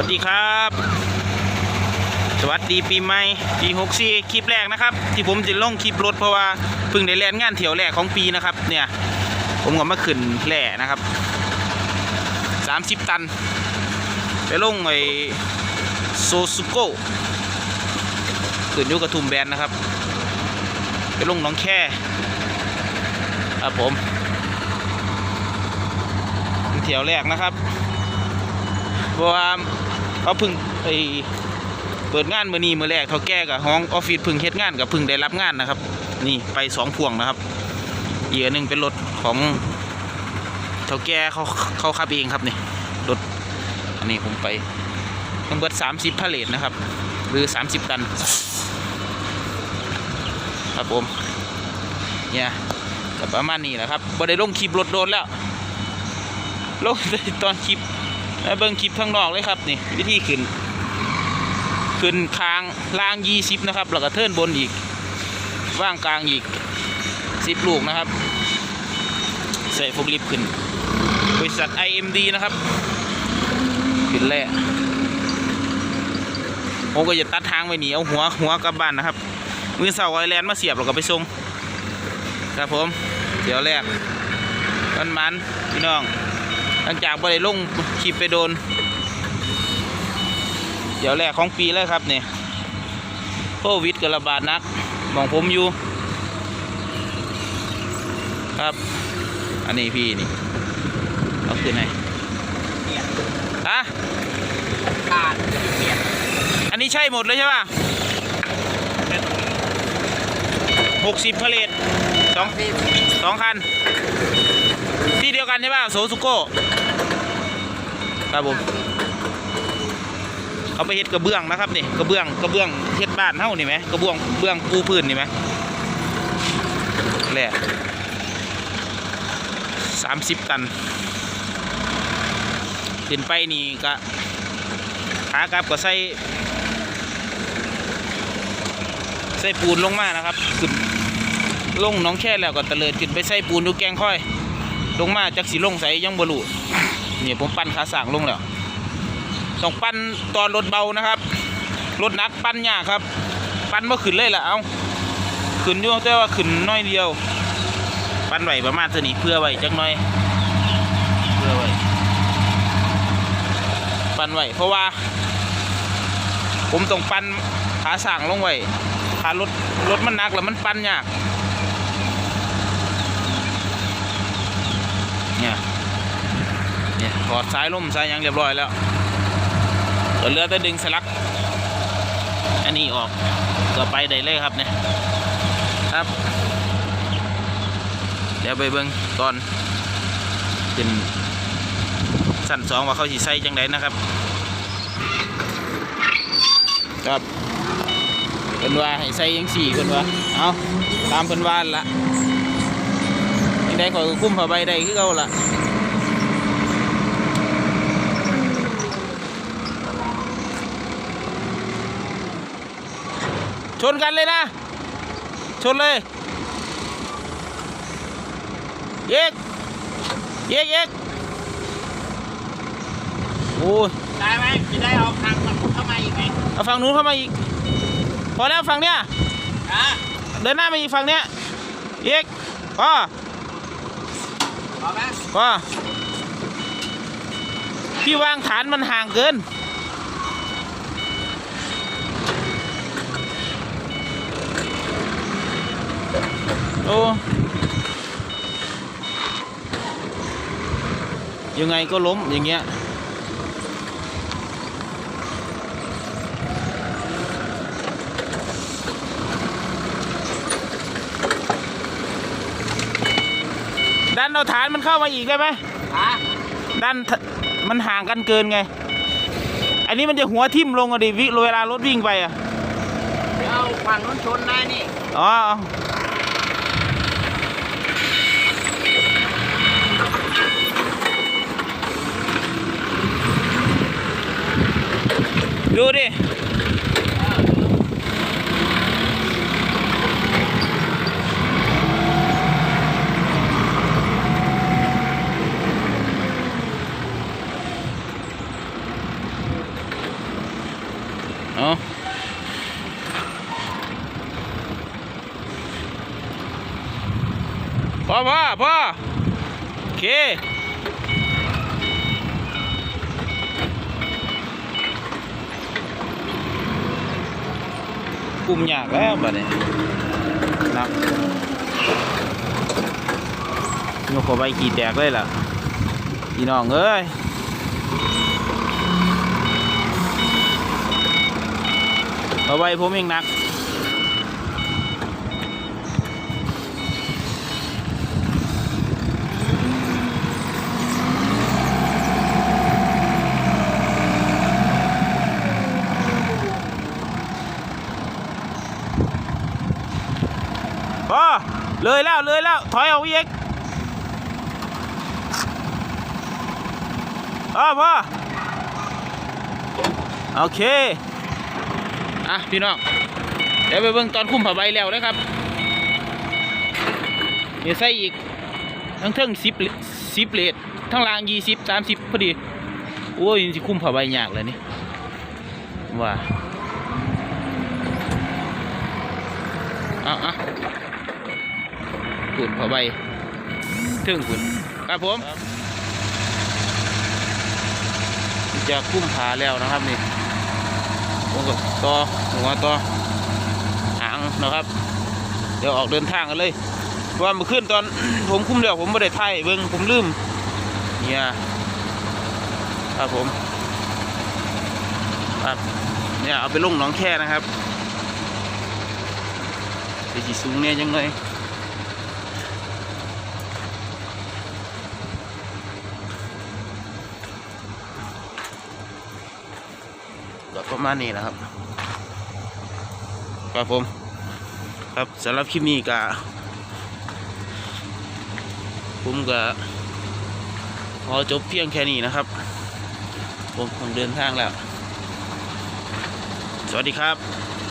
วัสดีครับ สวัสดีปีใหม่ปี64คลิปแรกนะครับ ที่ผมจะลงคลิปรถเพราะว่าเพิ่งได้แลนงานเที่ยวแรกของปีนะครับ เนี่ย ผมก็มาขึ้นแหล่นะครับ30ตัน ไปลงไอ้โซซุโกขึ้นอยุกระทุมแบนนะครับ ไปลงน้องแค่ครับผมเที่ยวแรกนะครับเพราะว่า เขาเพึ่งไอเปิดงานมือนี้มือแรกเขาแก้กับห้องออฟฟิศเพึ่งเฮ็ดงานกับเพึ่งได้รับงานนะครับ นี่ไปสองพวงนะครับอีกอันหนึ่งเป็นรถของเขาแก้เขาเขาขับเองครับนี่รถอันนี้ผมไปทั้งเบิดสามสิบพาเลทนะครับ หรือสามสิบตัน ครับผมเนี่ยก็ประมาณนี้แหละครับบ่ได้ลงคลิปรถโดนแล้วลงแต่ตอนคลิป แล้วเบิ่งคลิปข้างนอกเลยครับนี่วิธีขึ้น ขึ้นคางล่างยี่สิบนะครับ แล้วก็เทิร์นบนอีก ว่างกลางอีกสิบลูกนะครับ ใส่โฟกลิฟขึ้น บริษัท IMD นะครับขึ้นแรกผมก็จะตัดทางไว้หนีเอาหัวหัวกลับบ้านนะครับมือเสาไอแลนด์มาเสียบแล้วก็ไปส่งครับผมเดี๋ยวแรกมันมันพี่น้อง ลังจากบ่ได้ลงคลิปไปโดน เดี๋ยวแรกของปีแล้วครับเนี่ยโควิดกระบาดนักมองผมอยู่ ครับ อันนี้พี่นี่เอาขึ้นไหนฮะอันนี้ใช่หมดเลยใช่ป่ะหกสิบพลทสองสองคัน ที่เดียวกันใช่ป่ะโซซุโก้ ครับผมเขาไปเฮ็ดกระเบื้องนะครับนี่กระเบื้องกระเบื้องเฮ็ดบ้านเฮานี่ไหมกระเบื้องเบื้องปูพื้นนี่ไหมแหละสามสิบตันขึ้นไปนี่ก็ขากลับก็ใส่ใส่ปูนลงมานะครับขึ้นลงน้องแค่แล้วก็ตะเลิดขึ้นไปใส่ปูนอยู่แกงค่อย ลงมาจากสีลงใส่ยังบรู นี่ผมปั้นขาสั่งลงแล้วต้องปั้นตอนรถเบานะครับรถนักปั้นยากครับ ปั้นมาขึ้นเลยล่ะเอาขึ้นยู่แต่ว่าขึ้นน้อยเดียว ปั้นไหวประมาณเท่านี้เพื่อไหวจักหน้อยเพื่อไหวปั้นไหวเพราะว่า ผมต้องปั้นขาสั่งลงไหวขารถรถมันหนักแล้วมันปั้นยาก เนี่ย เนี่ยถอดสายล่มสายยังเรียบร้อยแล้วก็เหลือแต่ดึงสลัก อันนี้ออกก็ไปได้เลยครับเนี่ยครับ เดี๋ยวไปเบิ่งตอนขึ้นสั้นสองว่าเขาสิใส่จังไดนะครับ ครับเพิ่นว่าให้ใส่ยังสี่เพิ่นว่าเอาตามเพิ่นว่าหั่นละยังได้ขอยคุ้มผ้าใบได้คือเขาล่ะ ชนกันเลยนะ ชนเลยเยกเยกเยกโอ้ยได้ไหมจะได้เอาทางมันเข้ามาอีกไหมเอาฝั่งนู้นเข้ามาอีก พอแล้วฝั่งเนี้ยอะเดินหน้ามาอีกฝั่งเนี้ยเยกพอพอไหมว่าพี่วางฐานมันห่างเกิน โอ้ยังไงก็ล้มอย่างเงี้ยดันเอาฐานมันเข้ามาอีกได้ไหมอะด้านทมันห่างกันเกินไง อันนี้มันจะหัวทิ่มลงอะดิวิเวลารถวิ่งไปอะเดี๋ยวเอาฝั่งนู้นชนได้นี่ อ๋อ เอาดูดิเอาพ่อพ่อพ่อโอเค กลุ่มยากแล้วบัดนี้นักยกข้าไปกี่แตกเลยล่ะพี่น้องเอ้ยเอาไว้ผมเองหนัก พอ เลยแล้วเลยแล้วถอยออกอีกพ่อพ่อโอเค อะ พี่น้อง เดี๋ยวไปเบิ่งตอนคุ้มผ้าใบแล้วนะครับเดี๋ยวใส่อีก ทั้งเทิงสิบสิบเลททั้งล่างยี่สิบสามสิบพอดี โอ้ยสิคุ้มผ้าใบยากเลยนี่ ว่าเอาเอา ขุนพอใบถึงขุนครับผมจะคุ้มขาแล้วนะครับนี่ผมก็ต่อหัวต่อหางนะครับ เดี๋ยวออกเดินทางกันเลยเพราะว่าเมื่อคืนตอนผมคุ้มแล้วผมไม่ได้ถ่ายเบิ้งผมลืมเนี่ยครับผมครับเนี่ยเอาไปลงหนองแค่นะครับไปจีสูงเนี่ยยังไง ก็ ประมาณนี้นะครับครับผม ครับสำหรับคลิปนี้ก็ผมก็ขอจบเพียงแค่นี้นะครับ ผมผมเดินทางแล้ว สวัสดีครับ